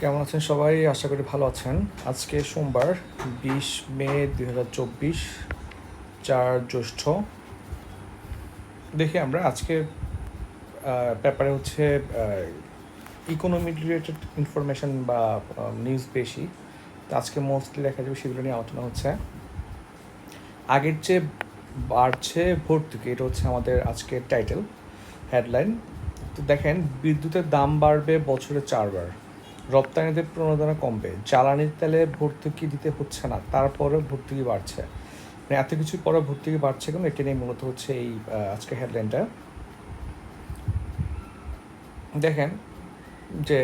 কেমন আছেন সবাই? আশা করি ভালো আছেন। আজকে সোমবার, বিশ মে দুই হাজার চব্বিশ, চার জ্যৈষ্ঠ। দেখি আমরা আজকে ব্যাপারে হচ্ছে ইকোনমি রিলেটেড ইনফরমেশন বা নিউজ বেশি। তো আজকে মোস্টলি দেখা যাবে সেগুলো নিয়ে আলোচনা হচ্ছে। আগের যে বাড়ছে ভর্তুকি এটা হচ্ছে আমাদের আজকের টাইটেল হেডলাইন তো দেখেন, বিদ্যুতের দাম বাড়বে বছরে চারবার। রপ্তানিতে প্রণোদনা কমবে। জ্বালানির তেলে ভর্তুকি দিতে হচ্ছে না তারপরেও ভর্তুকি বাড়ছে। মানে এত কিছু পরে ভর্তুকি বাড়ছে কেন? এটা নিয়ে মূলত হচ্ছে এই আজকে হেডলাইনটা দেখেন যে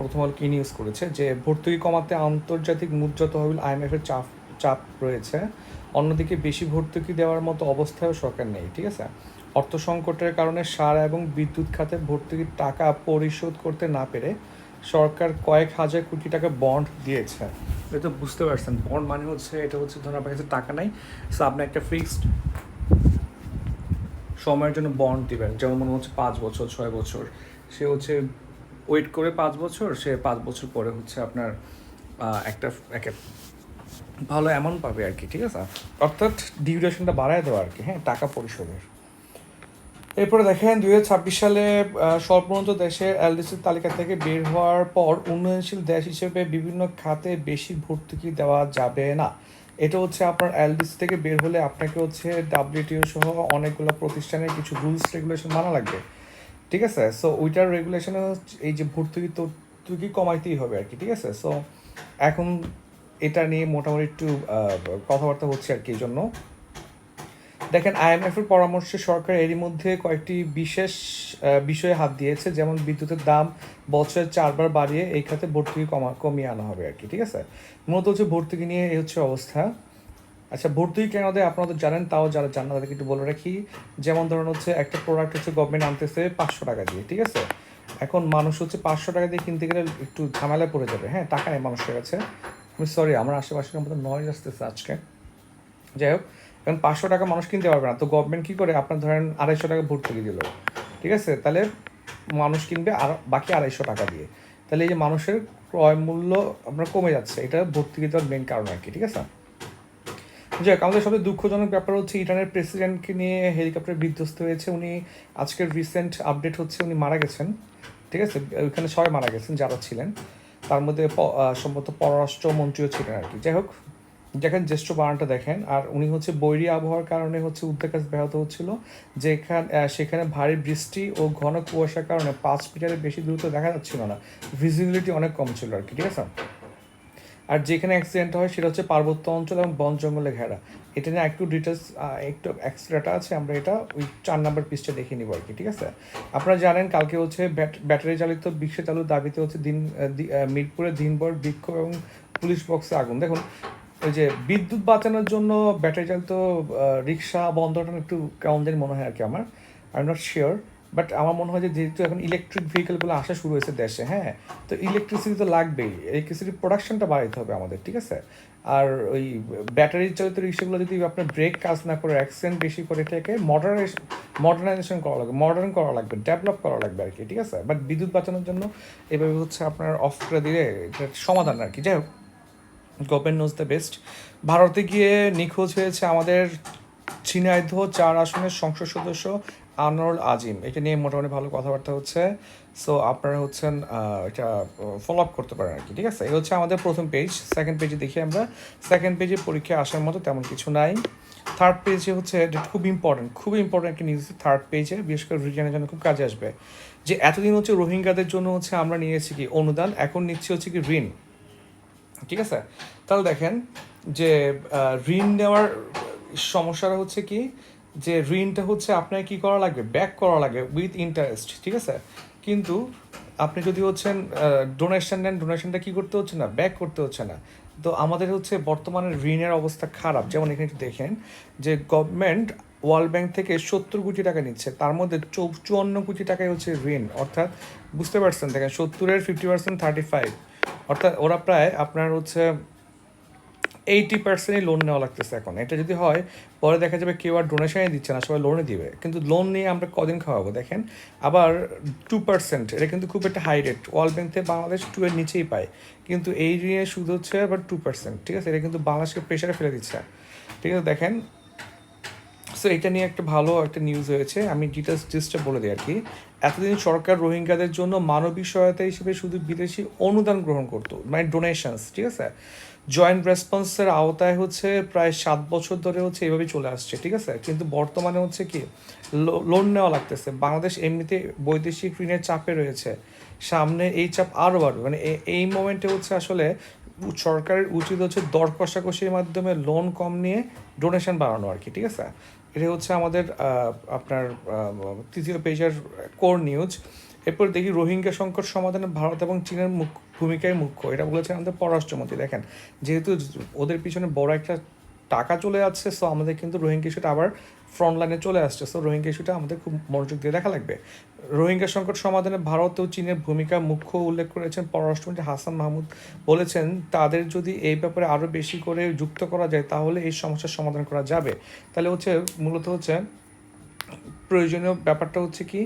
প্রথম আলো কি নিউজ করেছে? যে ভর্তুকি কমাতে আন্তর্জাতিক মুদ্রা তহবিল আইএমএফের চাপ চাপ রয়েছে। অন্যদিকে বেশি ভর্তুকি দেওয়ার মতো অবস্থায়ও সরকার নেই, ঠিক আছে? অর্থ সংকটের কারণে সার এবং বিদ্যুৎ খাতে ভর্তুকির টাকা পরিশোধ করতে না পেরে সরকার কয়েক হাজার কোটি টাকা বন্ড দিয়েছে। এটা বুঝতে পারছেন। বন্ড মানে হচ্ছে, এটা হচ্ছে ধরুন আপনার কাছে টাকা নাই সো আপনি একটা ফিক্সড সময়ের জন্য বন্ড দিবেন। যেমন মনে হচ্ছে পাঁচ বছর, ছয় বছর। সে হচ্ছে ওয়েট করে পাঁচ বছর, সে পাঁচ বছর পরে হচ্ছে আপনার একটা একটা ভালো অ্যামাউন্ট পাবে আর কি, ঠিক আছে? অর্থাৎ ডিউরেশনটা বাড়ায় দেওয়া আর কি হ্যাঁ টাকা পরিশোধের। এরপরে দেখেন দু হাজার ছাব্বিশ সালে স্বল্পোন্নত দেশের এলডিসির তালিকা থেকে বের হওয়ার পর উন্নয়নশীল দেশ হিসেবে বিভিন্ন খাতে বেশি ভর্তুকি দেওয়া যাবে না। এটা হচ্ছে আপনার এলডিসি থেকে বের হলে আপনাকে হচ্ছে ডাব্লিউটিও সহ অনেকগুলো প্রতিষ্ঠানের কিছু রুলস, রেগুলেশন মানা লাগবে। ঠিক আছে? সো ওইটার রেগুলেশনে এই যে ভর্তুকি তো তুকি কমাইতেই হবে আর কি, ঠিক আছে? সো এখন এটা নিয়ে মোটামুটি একটু কথাবার্তা হচ্ছে আর কি এই জন্য। দেখেন আইএমএফ এর পরামর্শে সরকার এরই মধ্যে কয়েকটি বিশেষ বিষয়ে হাত দিয়েছে, যেমন বিদ্যুতের দাম বছরে চারবার বাড়িয়ে এই খাতে ভর্তুকি কমা, কমিয়ে আনা হবে আর কি, ঠিক আছে? মূলত হচ্ছে ভর্তুকি নিয়ে এই হচ্ছে অবস্থা। আচ্ছা ভর্তুকি কেন দেয় আপনারা তো জানেন, তাও যারা জান না তাদেরকে একটু বলে রাখি। যেমন ধরুন হচ্ছে একটা প্রোডাক্ট হচ্ছে গভর্নমেন্ট আনতেছে পাঁচশো টাকা দিয়ে, ঠিক আছে? এখন মানুষ হচ্ছে পাঁচশো টাকা দিয়ে কিনতে গেলে একটু ঝামেলায় পড়ে যাবে। হ্যাঁ টাকা নেই মানুষের কাছে। আমি সরি আমার আশেপাশে মতো নয়েজ আসতেছে আজকে। যাই হোক এখন পাঁচশো টাকা মানুষ কিনতে পারবে না। তো গভর্নমেন্ট কী করে? আপনার ধরেন আড়াইশো টাকা ভর্তুকি দিল। ঠিক আছে? তাহলে মানুষ কিনবে আর বাকি আড়াইশো টাকা দিয়ে। তাহলে এই যে মানুষের ক্রয় মূল্য আপনার কমে যাচ্ছে। এটা ভর্তুকি দেওয়ার মেন কারণ আর কি, ঠিক আছে? হোক, আমাদের সবচেয়ে দুঃখজনক ব্যাপার হচ্ছে ইরানের প্রেসিডেন্টকে নিয়ে হেলিকপ্টার বিধ্বস্ত হয়েছে। উনি আজকের রিসেন্ট আপডেট হচ্ছে, উনি মারা গেছেন। ঠিক আছে? ওইখানে সবাই মারা গেছেন, যারা ছিলেন। তার মধ্যে সম্ভবত পররাষ্ট্রমন্ত্রীও ছিলেন আর কি। যাই হোক দেখেন, জ্যেষ্ঠ বানানটা দেখেন, আর উনি হচ্ছে বৈরী আবহাওয়ার কারণে হচ্ছে উদ্যোগ কাজ ব্যাহত হচ্ছিল, যেখানে সেখানে ভারী বৃষ্টি ও ঘন কুয়াশার কারণে পাঁচ মিটারের বেশি দূরত্ব দেখা যাচ্ছিল না। ভিজিবিলিটি অনেক কম ছিল আর কি, ঠিক আছে? আর যেখানে অ্যাক্সিডেন্ট হয় সেটা হচ্ছে পার্বত্য অঞ্চল এবং বন জঙ্গলে ঘেরা। এটা নিয়ে একটু ডিটেলস একটু এক্সট্রাটা আছে, আমরা এটা ওই চার নাম্বার পিসটা দেখে নিব আর কি, ঠিক আছে? আপনারা জানেন, কালকে হচ্ছে ব্যাটারি চালিত রিক্সা চালুর দাবিতে হচ্ছে দিন মিরপুরে দিনভর বিক্ষোভ এবং পুলিশ বক্সে আগুন। দেখুন ওই যে বিদ্যুৎ বাঁচানোর জন্য ব্যাটারি চালিত রিক্সা বন্ধটা একটু কেমন জানি মনে হয় আর কি আমার। I am not sure but আমার মনে হয় যে যেহেতু এখন ইলেকট্রিক ভেহিকেলগুলো আসা শুরু হয়েছে দেশে হ্যাঁ তো ইলেকট্রিসিটি তো লাগবেই। ইলেকট্রিসিটি প্রোডাকশনটা বাড়াইতে হবে আমাদের, ঠিক আছে? আর ওই ব্যাটারি চালিত রিক্সাগুলো যদি আপনার ব্রেক কাজ না করে অ্যাক্সিডেন্ট বেশি করে এটাকে মডার্নাইজেশন মডার্নাইজেশন করা লাগবে মডার্ন করা লাগবে ডেভেলপ করা লাগবে আর কি, ঠিক আছে? বাট বিদ্যুৎ বাঁচানোর জন্য এভাবে হচ্ছে আপনার অফ করে দিলে এটা সমাধান আর কি। যাই হোক গভর্নমেন্ট নোজ দ্য বেস্ট ভারতে গিয়ে নিখোঁজ হয়েছে আমাদের ঝিনাইদহ চার আসনের সংসদ সদস্য আনোয়ার আজিম। এটা নিয়ে মোটামুটি ভালো কথাবার্তা হচ্ছে। সো আপনারা হচ্ছেন এটা ফলো আপ করতে পারেন আর কি ঠিক আছে? এই হচ্ছে আমাদের প্রথম পেজ সেকেন্ড পেজে দেখি আমরা। সেকেন্ড পেজে পরীক্ষা আসার মতো তেমন কিছু নাই। থার্ড পেজে হচ্ছে, এটা খুব ইম্পর্টেন্ট খুব ইম্পর্টেন্ট একটা নিউজ থার্ড পেজে বিশেষ করে রিজনের জন্য খুব কাজে আসবে। যে এতদিন হচ্ছে রোহিঙ্গাদের জন্য হচ্ছে আমরা নিয়েছি কি অনুদান, এখন নিচ্ছি হচ্ছে কি ঋণ। ঠিক আছে? তাহলে দেখেন যে ঋণ নেওয়ার সমস্যাটা হচ্ছে কি? যে ঋণটা হচ্ছে আপনার কি করা লাগবে? ব্যাক করা লাগবে উইথ ইন্টারেস্ট ঠিক আছে? কিন্তু আপনি যদি হচ্ছেন ডোনেশন নেন ডোনেশনটা কি করতে হচ্ছে না? ব্যাক করতে হচ্ছে না। তো আমাদের হচ্ছে বর্তমানে ঋণের অবস্থা খারাপ। যেমন এখানে একটু দেখেন যে গভর্নমেন্ট ওয়ার্ল্ড ব্যাংক থেকে সত্তর কোটি টাকা নিচ্ছে। তার মধ্যে চৌ- চুয়ান্ন কোটি টাকাই হচ্ছে ঋণ। অর্থাৎ বুঝতে পারছেন? দেখেন সত্তরের ফিফটি পার্সেন্ট থার্টি ফাইভ অর্থাৎ ওরা প্রায় আপনার হচ্ছে এইটি পার্সেন্টই লোন নেওয়া লাগতেছে এখন। এটা যদি হয়, পরে দেখা যাবে কেউ আর ডোনেশনই দিচ্ছে না, সবাই লোনে দিবে। কিন্তু লোন নিয়ে আমরা কদিন খাওয়াবো, দেখেন? আবার টু পার্সেন্ট এটা কিন্তু খুব একটা হাই রেট ওয়ার্ল্ড ব্যাংক থেকে বাংলাদেশ টু এর নিচেই পায়। কিন্তু এই ঋণের সুদ হচ্ছে আবার টু পার্সেন্ট ঠিক আছে? এটা কিন্তু বাংলাদেশকে প্রেশারে ফেলে দিচ্ছে। ঠিক আছে, দেখেন? সো এটা নিয়ে একটা ভালো একটা নিউজ হয়েছে। আমি ডিটেলস জিনিসটা বলে দিই আর কি। এতদিন সরকার রোহিঙ্গাদের জন্য মানবিক সহায়তা হিসেবে শুধু বিদেশি অনুদান গ্রহণ করতো মানে ডোনেশনস ঠিক আছে? জয়েন্ট রেসপন্সের আওতায় হচ্ছে প্রায় সাত বছর ধরে হচ্ছে এভাবেই চলে আসছে, ঠিক আছে? কিন্তু বর্তমানে হচ্ছে কি লোন নেওয়া লাগতেছে। বাংলাদেশ এমনিতে বৈদেশিক ঋণের চাপে রয়েছে। সামনে এই চাপ আরও বাড়বে। মানে এই মোমেন্টে হচ্ছে আসলে সরকারের উচিত হচ্ছে দর কষাকষির মাধ্যমে লোন কম নিয়ে ডোনেশন বাড়ানো আর কি, ঠিক আছে? এটা হচ্ছে আমাদের আপনার তৃতীয় পেজের কোর নিউজ এরপর দেখি রোহিঙ্গা সংকট সমাধানে ভারত এবং চীনের মুখ- ভূমিকায় মুখ্য। এটা বলেছে আমাদের পররাষ্ট্রমন্ত্রী। দেখেন, যেহেতু ওদের পিছনে বড় একটা টাকা চলে যাচ্ছে সো আমাদের কিন্তু রোহিঙ্গা ইস্যুটা আবার ফ্রন্ট লাইনে চলে আসছে। সো রোহিঙ্গা ইস্যুটা আমাদের খুব মনোযোগ দিয়ে দেখা লাগবে। রোহিঙ্গা সংকট সমাধানে ভারত ও চীনের ভূমিকা মুখ্য উল্লেখ করেছেন পররাষ্ট্রমন্ত্রী হাসান মাহমুদ। বলেছেন, তাদের যদি এই ব্যাপারে আরও বেশি করে যুক্ত করা যায়, তাহলে এই সমস্যার সমাধান করা যাবে। তাহলে হচ্ছে, মূলত হচ্ছে প্রয়োজনীয় ব্যাপারটা হচ্ছে কি,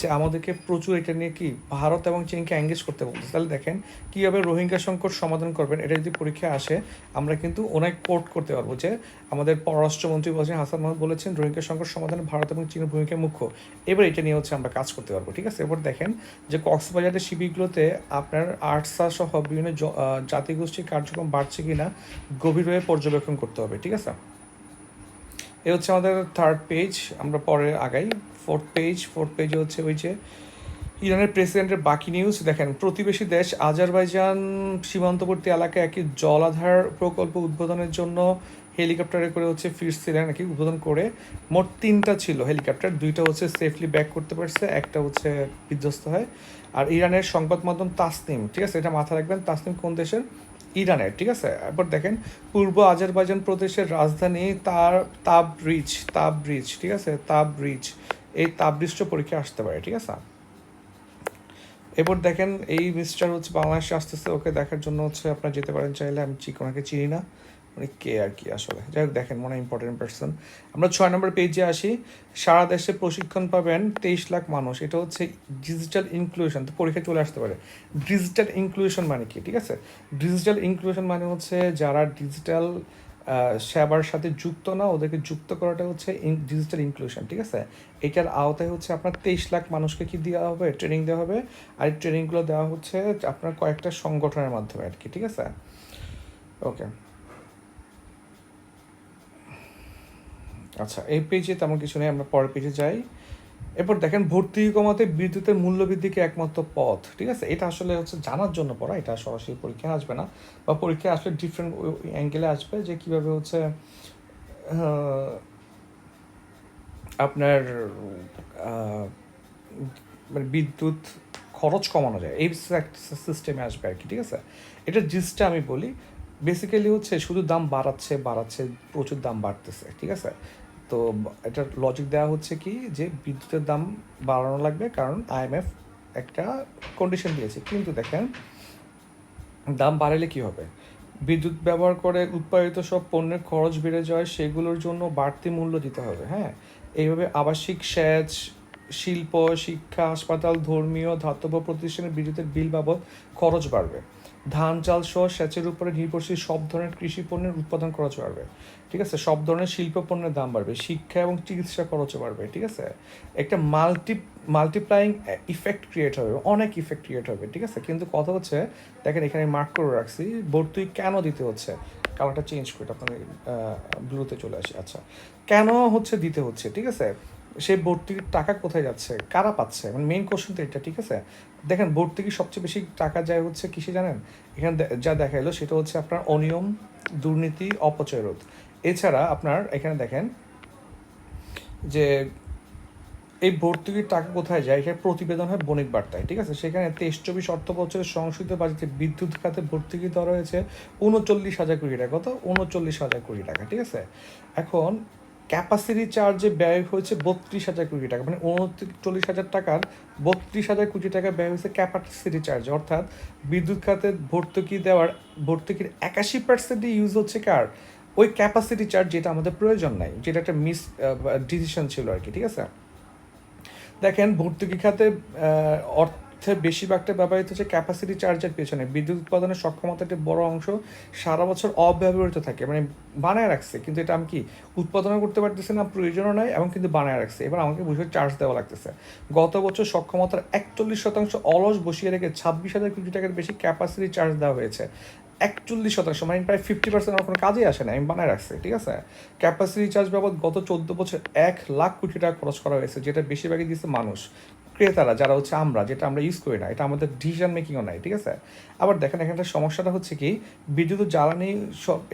যে আমাদেরকে প্রচুর এটা নিয়ে কি ভারত এবং চীনকে অ্যাঙ্গেজ করতে বলতেছে। তাহলে দেখেন কীভাবে রোহিঙ্গা সংকট সমাধান করবেন, এটা যদি পরীক্ষায় আসে, আমরা কিন্তু অনেক কোর্ট করতে পারব যে আমাদের পররাষ্ট্রমন্ত্রী বলছেন, হাসান মাহমুদ বলেছেন, রোহিঙ্গা সংকট সমাধানে ভারত এবং চীনের ভূমিকা মুখ্য। এবার এটা নিয়ে হচ্ছে আমরা কাজ করতে পারব, ঠিক আছে? এবার দেখেন যে কক্সবাজারের শিবিরগুলোতে আপনার আর্টসা সহ বিভিন্ন জাতিগোষ্ঠীর কার্যক্রম বাড়ছে কিনা গভীরভাবে পর্যবেক্ষণ করতে হবে, ঠিক আছে? এ হচ্ছে আমাদের থার্ড পেজ আমরা পরে আগাই। ফোর্থ পেজ ফোর্থ পেজে হচ্ছে ওই যে ইরানের প্রেসিডেন্টের বাকি নিউজ দেখেন, প্রতিবেশী দেশ আজারবাইজান সীমান্তবর্তী এলাকায় একটি জলাধার প্রকল্প উদ্বোধনের জন্য হেলিকপ্টারে করে হচ্ছে ফিরছিলেন, নাকি উদ্বোধন করে মোট তিনটা ছিল হেলিকপ্টার, দুইটা হচ্ছে সেফলি ব্যাক করতে পারছে, একটা হচ্ছে বিধ্বস্ত হয়। আর ইরানের সংবাদ মাধ্যম তাসনিম, ঠিক আছে, এটা মাথা রাখবেন, তাসনিম কোন দেশের? ইরানের, ঠিক আছে? এরপর দেখেন, পূর্ব আজারবাইজান প্রদেশের রাজধানী তার, তাবরিজ তাবরিজ, ঠিক আছে? তাপ ব্রিজ এই তাবরিজটা পরীক্ষা আসতে পারে, ঠিক আছে? এরপর দেখেন, এই মিস্টার হচ্ছে বাংলাদেশে আসতেছে, ওকে দেখার জন্য হচ্ছে আপনার যেতে পারেন, চাইলে আমি চিক ওনাকে চিনি না। মানে কে আর কি আসলে। যাই হোক, দেখেন, মনে ইম্পর্টেন্ট পার্সন আমরা ছয় নম্বর পেজে আসি। সারা দেশে প্রশিক্ষণ পাবেন তেইশ লাখ মানুষ। এটা হচ্ছে ডিজিটাল ইনক্লুশন তো পরীক্ষা চলে আসতে পারে। ডিজিটাল ইনক্লুশন মানে কি? ঠিক আছে? ডিজিটাল ইনক্লুশন মানে হচ্ছে যারা ডিজিটাল সেবার সাথে যুক্ত না, ওদেরকে যুক্ত করাটা হচ্ছে ডিজিটাল ইনক্লুশন ঠিক আছে? এটার আওতায় হচ্ছে আপনার তেইশ লাখ মানুষকে কি দেওয়া হবে? ট্রেনিং দেওয়া হবে। আর এই ট্রেনিংগুলো দেওয়া হচ্ছে আপনার কয়েকটা সংগঠনের মাধ্যমে আর কি। ঠিক আছে? ওকে আচ্ছা এই পেজে তেমন কিছু নেই, আমরা পরের পেজে যাই। এরপর দেখেন, ভর্তি কমাতে বিদ্যুতের মূল্য বৃদ্ধিকে একমাত্র পথ, ঠিক আছে? এটা আসলে হচ্ছে জানার জন্য পড়া, এটা সরাসরি পরীক্ষায় আসবে না। বা পরীক্ষায় আসলে ডিফারেন্ট অ্যাঙ্গেলে আসবে যে কীভাবে হচ্ছে আপনার মানে বিদ্যুৎ খরচ কমানো যায়। এই সিস্টেমে আসবে আর কি, ঠিক আছে? এটা জিনিসটা আমি বলি বেসিক্যালি হচ্ছে শুধু দাম বাড়াচ্ছে বাড়াচ্ছে, প্রচুর দাম বাড়তেছে, ঠিক আছে? তো এটার লজিক দেওয়া হচ্ছে কি যে বিদ্যুতের দাম বাড়ানো লাগবে কারণ আইএমএফ একটা কন্ডিশন দিয়েছে। কিন্তু দেখেন, দাম বাড়ালে কি হবে? বিদ্যুৎ ব্যবহার করে উৎপাদিত সব পণ্যের খরচ বেড়ে যায়, সেগুলোর জন্য বাড়তি মূল্য দিতে হবে হ্যাঁ? এইভাবে আবাসিক সেচ, শিল্প, শিক্ষা, হাসপাতাল, ধর্মীয় ধাতব্য প্রতিষ্ঠানের বিদ্যুতের বিল বাবদ খরচ বাড়বে। ধান, চাল সহ সেচের উপরে নির্ভরশীল সব ধরনের কৃষি পণ্যের উৎপাদন খরচ বাড়বে। ঠিক আছে? সব ধরনের শিল্প পণ্যের দাম বাড়বে, শিক্ষা এবং চিকিৎসা খরচও বাড়বে, ঠিক আছে? একটা মাল্টি মাল্টিপ্লাইং ইফেক্ট ক্রিয়েট হবে, অনেক ইফেক্ট ক্রিয়েট হবে, ঠিক আছে? কিন্তু কথা হচ্ছে, দেখেন এখানে মার্ক করে রাখছি, ভর্তুকি কেন দিতে হচ্ছে? কালারটা চেঞ্জ করে আপনার ব্লুতে চলে আসি আচ্ছা। কেন হচ্ছে দিতে হচ্ছে, ঠিক আছে? সেই ভর্তির টাকা কোথায় যাচ্ছে? কারা পাচ্ছে? মানে মেইন কোশ্চেন তো এটা, ঠিক আছে? দেখেন ভর্তুকি সবচেয়ে বেশি টাকা যায় হচ্ছে কিসে জানেন? এখানে যা দেখা এলো সেটা হচ্ছে আপনার অনিয়ম, দুর্নীতি, অপচয় রোধ। এছাড়া আপনার এখানে দেখেন যে এই ভর্তুকির টাকা কোথায় যায়? এখানে প্রতিবেদন হয় বণিক বার্তায়, ঠিক আছে? সেখানে তেইশ চব্বিশ অর্থ বছরের সংশোধিত বাজেটে বিদ্যুৎ খাতে ভর্তুকি দেওয়া হয়েছে? উনচল্লিশ হাজার কোটি টাকা, কত? উনচল্লিশ হাজার কোটি টাকা, ঠিক আছে? এখন ক্যাপাসিটি চার্জে ব্যয় হয়েছে বত্রিশ হাজার কোটি টাকা। মানে উনচল্লিশ হাজার টাকার বত্রিশ হাজার কোটি টাকা ব্যয় হয়েছে ক্যাপাসিটি চার্জ অর্থাৎ বিদ্যুৎ খাতের ভর্তুকি দেওয়ার ভর্তুকির একাশি পার্সেন্টই ইউজ হচ্ছে কার? ওই ক্যাপাসিটি চার্জ যেটা আমাদের প্রয়োজন নাই যেটা একটা মিস ডিসিশন ছিল আর কি ঠিক আছে? দেখেন ভর্তুকি খাতে আহ, অর্থের বেশিরভাগটা ব্যবহৃত হচ্ছে ক্যাপাসিটি চার্জের পেছনে। বিদ্যুৎ উৎপাদনের সক্ষমতার একটি বড় অংশ সারা বছর অব্যবহৃত থাকে। মানে বানায় রাখছে, কিন্তু এটা আমি কি উৎপাদনও করতে পারতেছি না, প্রয়োজনও নয় এবং কিন্তু বানায় রাখছে। এবার আমাকে বুঝে চার্জ দেওয়া লাগতেছে। গত বছর সক্ষমতার একচল্লিশ শতাংশ অলস বসিয়ে রেখে ছাব্বিশ হাজার কোটি টাকার বেশি ক্যাপাসিটি চার্জ দেওয়া হয়েছে। একচল্লিশ শতাংশ মানে প্রায় ফিফটি পার্সেন্ট আমার কোনো কাজে আসে না, আমি বানায় রাখছি, ঠিক আছে? ক্যাপাসিটি চার্জ বাবদ গত চোদ্দ বছর এক লাখ কোটি টাকা খরচ করা হয়েছে, যেটা বেশিরভাগই দিচ্ছে মানুষ। ক্রেতারা, যারা হচ্ছে আমরা, যেটা আমরা ইউজ করি না, এটা আমাদের ডিসিশন মেকিংও নাই, ঠিক আছে? আবার দেখেন এখানটা সমস্যাটা হচ্ছে কি, বিদ্যুৎ জ্বালানি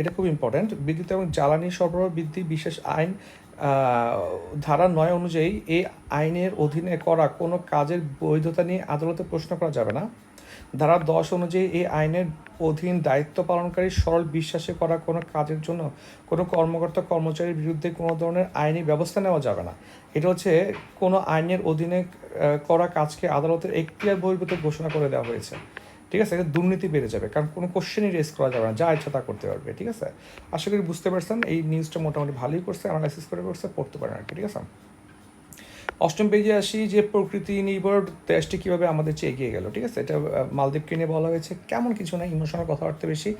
এটা খুব ইম্পর্ট্যান্ট বিদ্যুৎ এবং জ্বালানি সরবরাহ বৃদ্ধি বিশেষ আইন ধারা নয় অনুযায়ী এই আইনের অধীনে করা কোনো কাজের বৈধতা নিয়ে আদালতে প্রশ্ন করা যাবে না। ধারা দশ অনুযায়ী এই আইনের অধীন দায়িত্ব পালনকারী সরল বিশ্বাসে করা কোনো কাজের জন্য কোনো কর্মকর্তা, কর্মচারীর বিরুদ্ধে কোনো ধরনের আইনি ব্যবস্থা নেওয়া যাবে না। এটা হচ্ছে কোনো আইনের অধীনে করা কাজকে আদালতের এখতিয়ার বহির্ভূত ঘোষণা করে দেওয়া হয়েছে। ঠিক আছে? এটা দুর্নীতি বেড়ে যাবে, কারণ কোনো কোশ্চেনই রেস করা যাবে না। যা ইচ্ছা তা করতে পারবে, ঠিক আছে? আশা করি বুঝতে পারছেন, এই নিউজটা মোটামুটি ভালোই করছে অ্যানালাইসিস করে করছে, পড়তে পারেন আর কি, ঠিক আছে? অষ্টম পেজে আসি যে প্রকৃতি নির্ভর দেশটি কীভাবে আমাদের চেয়ে এগিয়ে গেল, ঠিক আছে? এটা মালদ্বীপকে নিয়ে বলা হয়েছে। কেমন কিছু না, ইমোশনাল কথাবার্তা বেশি।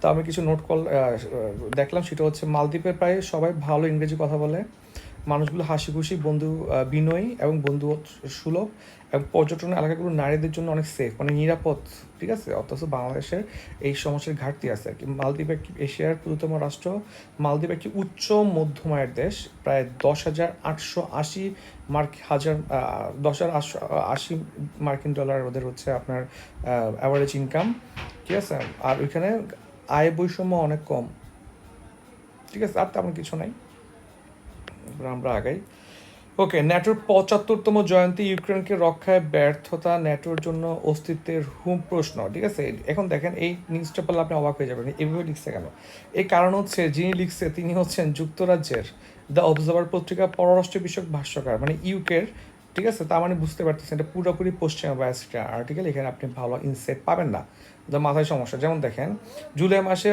তো আমি কিছু নোট কল দেখলাম। সেটা হচ্ছে মালদ্বীপের প্রায় সবাই ভালো ইংরেজি কথা বলে। মানুষগুলো হাসি খুশি বন্ধু বিনয়ী এবং বন্ধু সুলভ। এবং পর্যটন এলাকাগুলো নারীদের জন্য অনেক সেফ মানে নিরাপদ, ঠিক আছে? অথচ বাংলাদেশের এই সমস্যার ঘাটতি আছে আর কি। মালদ্বীপ একটি এশিয়ার ক্ষুদ্রতম রাষ্ট্র। মালদ্বীপ একটি উচ্চ মধ্যমায়ের দেশ, প্রায় দশ হাজার আটশো আশি মার্ক, হাজার দশ হাজার আশি মার্কিন ডলার ওদের হচ্ছে আপনার অ্যাভারেজ ইনকাম ঠিক আছে? আর ওইখানে আয় বৈষম্য অনেক কম, ঠিক আছে? আর তেমন কিছু নাই। আমরা আগাই। ওকে ন্যাটোর পঁচাত্তরতম জয়ন্তী ইউক্রেনকে রক্ষায় ব্যর্থতা ন্যাটোর জন্য অস্তিত্বের হুম প্রশ্ন, ঠিক আছে? এখন দেখেন, এই নিউজটা পেলে আপনি অবাক হয়ে যাবেন, এভাবে লিখছে কেন? এই কারণ হচ্ছে, যিনি লিখছে, তিনি হচ্ছেন যুক্তরাজ্যের দ্য অবজার্ভার পত্রিকা, পররাষ্ট্র বিষয়ক ভাষ্যকার মানে ইউকের, ঠিক আছে? তার মানে বুঝতে পারতেছেন, এটা পুরোপুরি পশ্চিমা বায়োস্টা আর্টিকেল এখানে আপনি ভালো ইনসাইট পাবেন না। মাথায় সমস্যা, যেমন দেখেন, জুলাই মাসে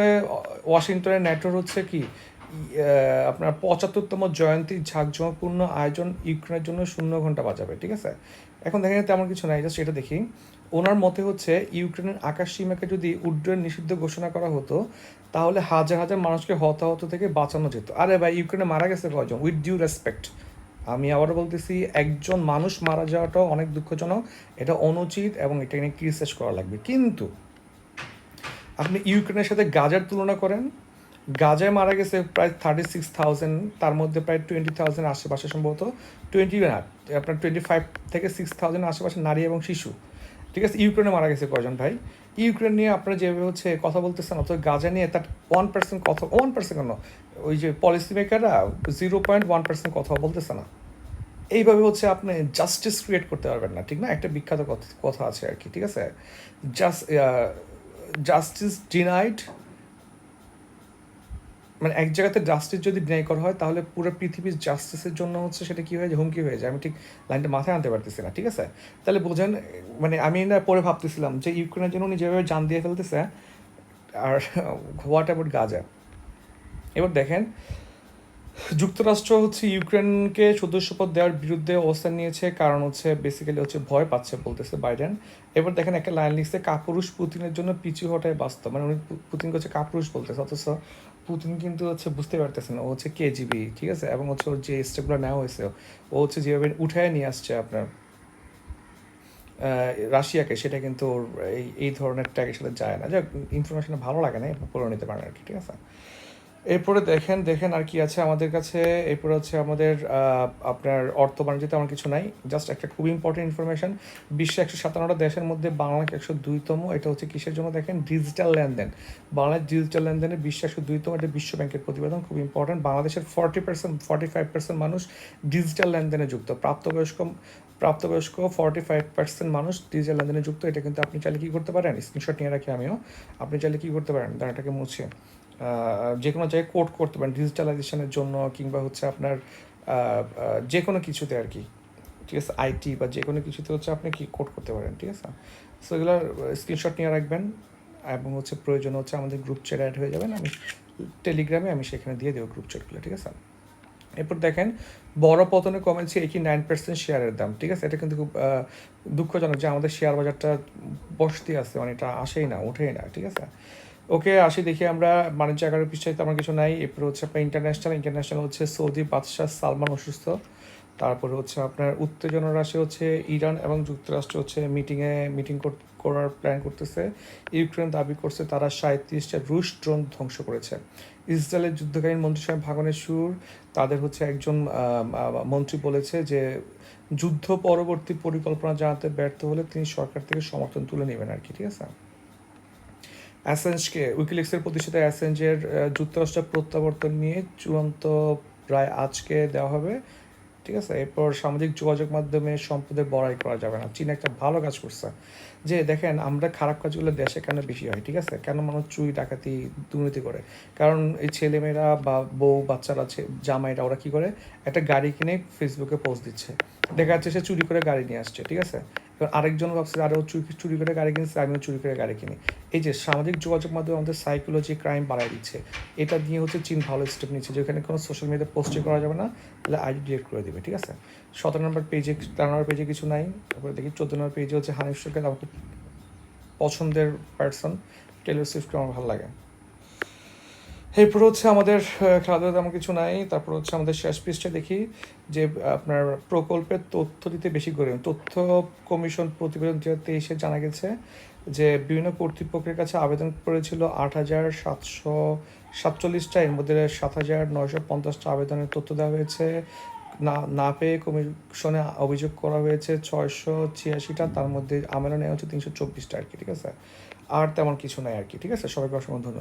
ওয়াশিংটনের ন্যাটোর হচ্ছে কি আপনার পঁচাত্তরতম জয়ন্তী ঝাঁকজমকপূর্ণ আয়োজন ইউক্রেনের জন্য শূন্য ঘণ্টা বাজাবে, ঠিক আছে? এখন দেখেন তেমন কিছু নাই জাস্ট এটা দেখি। ওনার মতে হচ্ছে, ইউক্রেনের আকাশ সীমাকে যদি উড্ডয়ন নিষিদ্ধ ঘোষণা করা হতো, তাহলে হাজার হাজার মানুষকে হতাহত থেকে বাঁচানো যেত। আরে ভাই, ইউক্রেনে মারা গেছে কয়জন? উইথ ডিউ রেসপেক্ট আমি আবারও বলতেছি, একজন মানুষ মারা যাওয়াটাও অনেক দুঃখজনক। এটা অনুচিত এবং এটা নিয়ে রিসার্চ করা লাগবে। কিন্তু আপনি ইউক্রেনের সাথে গাজার তুলনা করেন গাজায় মারা গেছে প্রায় থার্টি সিক্স থাউজেন্ড তার মধ্যে প্রায় টোয়েন্টি থাউজেন্ড আশেপাশে সম্ভবত টোয়েন্টি আপনার টোয়েন্টি ফাইভ থেকে সিক্স থাউজেন্ড আশেপাশে নারী এবং শিশু। ঠিক আছে, ইউক্রেনে মারা গেছে কয়জন ভাই? ইউক্রেন নিয়ে আপনারা যেভাবে হচ্ছে কথা বলতেছেন, অথবা গাজা নিয়ে তার ওয়ান পার্সেন্ট কথা ওয়ান পার্সেন্ট কেন? ওই যে পলিসি মেকাররা জিরো পয়েন্ট ওয়ান পার্সেন্ট কথা বলতেছে না। এইভাবে হচ্ছে আপনি জাস্টিস ক্রিয়েট করতে পারবেন না, ঠিক না? একটা বিখ্যাত কথা- কথা আছে আর কি, ঠিক আছে? জাস্ট জাস্টিস ডিনাইড মানে এক জায়গাতে জাস্টিস যদি ডিনাই করা হয়, তাহলে পুরো পৃথিবীর জাস্টিসের জন্য হচ্ছে সেটা কী হয়ে যায়? হুমকি হয়ে যায়। আমি ঠিক লাইনটা মাথায় আনতে পারতেছি না, ঠিক আছে? তাহলে বোঝেন মানে আমি না পরে ভাবতেছিলাম যে ইউক্রেনের জন্য উনি যেভাবে জান দিয়ে ফেলতেছে, আর হোয়াট অ্যাবাউট গাজা এবার দেখেন, যুক্তরাষ্ট্র হচ্ছে ইউক্রেনকে সদস্যপদ দেওয়ার বিরুদ্ধে অবস্থান নিয়েছে, কারণ হচ্ছে বেসিক্যালি হচ্ছে ভয় পাচ্ছে বলতেছে বাইডেন এবার দেখেন একটা লাইন লিখছে, কাপুরুষ পুতিনের জন্য পিছু হটায় বাস্তব। মানে উনি পুতিনকে হচ্ছে কাপুরুষ বলতেছে, অথচ পুতিন কিন্তু হচ্ছে বুঝতে পারতেছে না, ও হচ্ছে কেজিবি, ঠিক আছে? এবং হচ্ছে ওর যে স্টেপগুলো নেওয়া হয়েছে, ও হচ্ছে যেভাবে উঠায় নিয়ে আসছে আপনার রাশিয়াকে, সেটা কিন্তু ওর এই এই ধরনের ট্যাগের সাথে যায় না। যাক ইনফরমেশন ভালো লাগে না পড়ে নিতে পারে আর কি, ঠিক আছে? এরপরে দেখেন দেখেন আর কি আছে আমাদের কাছে। এরপরে হচ্ছে আমাদের আপনার অর্থ বাণিজ্যতে আমার কিছু নাই। জাস্ট একটা খুব ইম্পর্টেন্ট ইনফরমেশন বিশ্বে একশো সাতান্নটা দেশের মধ্যে বাংলাদেশ একশো দুইতম, এটা হচ্ছে কিসের জন্য দেখেন? ডিজিটাল লেনদেন। বাংলাদেশ ডিজিটাল লেনদেনে বিশ্বে একশো দুইতম, এটা বিশ্ব ব্যাংকের প্রতিবেদন, খুব ইম্পর্টেন্ট বাংলাদেশের forty percent forty five percent মানুষ ডিজিটাল লেনদেনে যুক্ত। প্রাপ্তবয়স্ক প্রাপ্তবয়স্ক ফর্টি ফাইভ পার্সেন্ট মানুষ ডিজিটাল লেনদেনে যুক্ত। এটা কিন্তু আপনি চাইলে কী করতে পারেন? স্ক্রিনশট নিয়ে রাখি আমিও। আপনি চাইলে কী করতে পারেন? দাঁড়াটাকে মুছে। যে কোনো জায়গায় কোড করতে পারেন ডিজিটালাইজেশনের জন্য কিংবা হচ্ছে আপনার যে কোনো কিছুতে আর কি। ঠিক আছে? আইটি বা যে কোনো কিছুতে হচ্ছে আপনি কি কোড করতে পারেন, ঠিক আছে? সো এগুলোর স্ক্রিনশট নিয়ে রাখবেন এবং হচ্ছে প্রয়োজন হচ্ছে আমাদের গ্রুপ চ্যাট অ্যাড হয়ে যাবেন। আমি টেলিগ্রামে আমি সেখানে দিয়ে দেবো গ্রুপ চ্যাটগুলো ঠিক আছে? এরপর দেখেন, বড় পতনে কমেছে এইটি নাইন পার্সেন্ট শেয়ারের দাম, ঠিক আছে? এটা কিন্তু খুব দুঃখজনক যে আমাদের শেয়ার বাজারটা বসতে আছে মানে এটা আসেই না, ওঠেই না, ঠিক আছে? ওকে, আসি দেখি আমরা বাণিজ্য এগারো পৃষ্ঠায় তেমন কিছু নাই। এরপরে হচ্ছে আপনার ইন্টারন্যাশনাল ইন্টারন্যাশনাল হচ্ছে সৌদি বাদশাহ সালমান অসুস্থ। তারপরে হচ্ছে আপনার উত্তেজনা রাশি হচ্ছে ইরান এবং যুক্তরাষ্ট্র হচ্ছে মিটিংয়ে মিটিং করার প্ল্যান করতেছে। ইউক্রেন দাবি করছে তারা সাঁত্রিশটা রুশ ড্রোন ধ্বংস করেছে। ইসরায়েলের যুদ্ধকালীন মন্ত্রিসভায় ভাগনের সুর, তাদের হচ্ছে একজন মন্ত্রী বলেছে যে যুদ্ধ পরবর্তী পরিকল্পনা জানাতে ব্যর্থ হলে তিনি সরকার থেকে সমর্থন তুলে নেবেন আর কি, ঠিক আছে? অ্যাসেঞ্জকে, উইকিলিক্সের প্রতিষ্ঠাতা অ্যাসেঞ্জের যুক্তরাষ্ট্র প্রত্যাবর্তন নিয়ে চূড়ান্ত প্রায় আজকে দেওয়া হবে। ঠিক আছে? এরপর সামাজিক যোগাযোগ মাধ্যমে সম্পদের বড়াই করা যাবে না। চীন একটা ভালো কাজ করছে। যে দেখেন, আমরা খারাপ কাজগুলো দেশে কেন বেশি হয়? ঠিক আছে? কেন মানুষ চুরি, ডাকাতি, দুর্নীতি করে? কারণ এই ছেলেমেয়েরা বা বউ, বাচ্চারা জামাইরা ওরা কি করে? একটা গাড়ি কিনে ফেসবুকে পোস্ট দিচ্ছে। দেখা যাচ্ছে সে চুরি করে গাড়ি নিয়ে আসছে। ঠিক আছে? এবার আরেকজন ভাবছে আরও চুরি চুরি করে গাড়ি কিনছে, আমিও চুরি করে গাড়ি কিনি। এই যে সামাজিক যোগাযোগ মাধ্যমে আমাদের সাইকোলজি ক্রাইম বাড়ায় দিচ্ছে। এটা নিয়ে হচ্ছে চীন ভালো স্টেপ নিচ্ছে যেখানে কোনো সোশ্যাল মিডিয়াতে পোস্টই করা যাবে না, তাহলে আইডি ডিলেট করে দিবে, ঠিক আছে? সতেরো নম্বর পেজে তেরো নম্বর পেজে কিছু নাই, তারপরে দেখি চোদ্দ নম্বর পেজে হচ্ছে হানিফ সরকার খুব পছন্দের পার্সন টেলর সুইফটকে আমার ভালো লাগে। এরপর হচ্ছে আমাদের খেলাধুলা তেমন কিছু নাই। তারপর হচ্ছে আমাদের শেষ পৃষ্ঠে দেখি, যে আপনার প্রকল্পের তথ্য দিতে বেশি করে। তথ্য কমিশন প্রতিবেদন দু হাজার তেইশে জানা গেছে, যে বিভিন্ন কর্তৃপক্ষের কাছে আবেদন করেছিল আট হাজার সাতশো সাতচল্লিশটা, এর মধ্যে সাত হাজার নয়শো পঞ্চাশটা আবেদনের তথ্য দেওয়া হয়েছে। না না পেয়ে কমিশনে অভিযোগ করা হয়েছে ছয়শো ছিয়াশিটা, তার মধ্যে আমেরও নেওয়া হচ্ছে তিনশো চব্বিশটা আর কি, ঠিক আছে? আর তেমন কিছু নাই আর কি, ঠিক আছে? সবাইকে অসংখ্য ধন্যবাদ।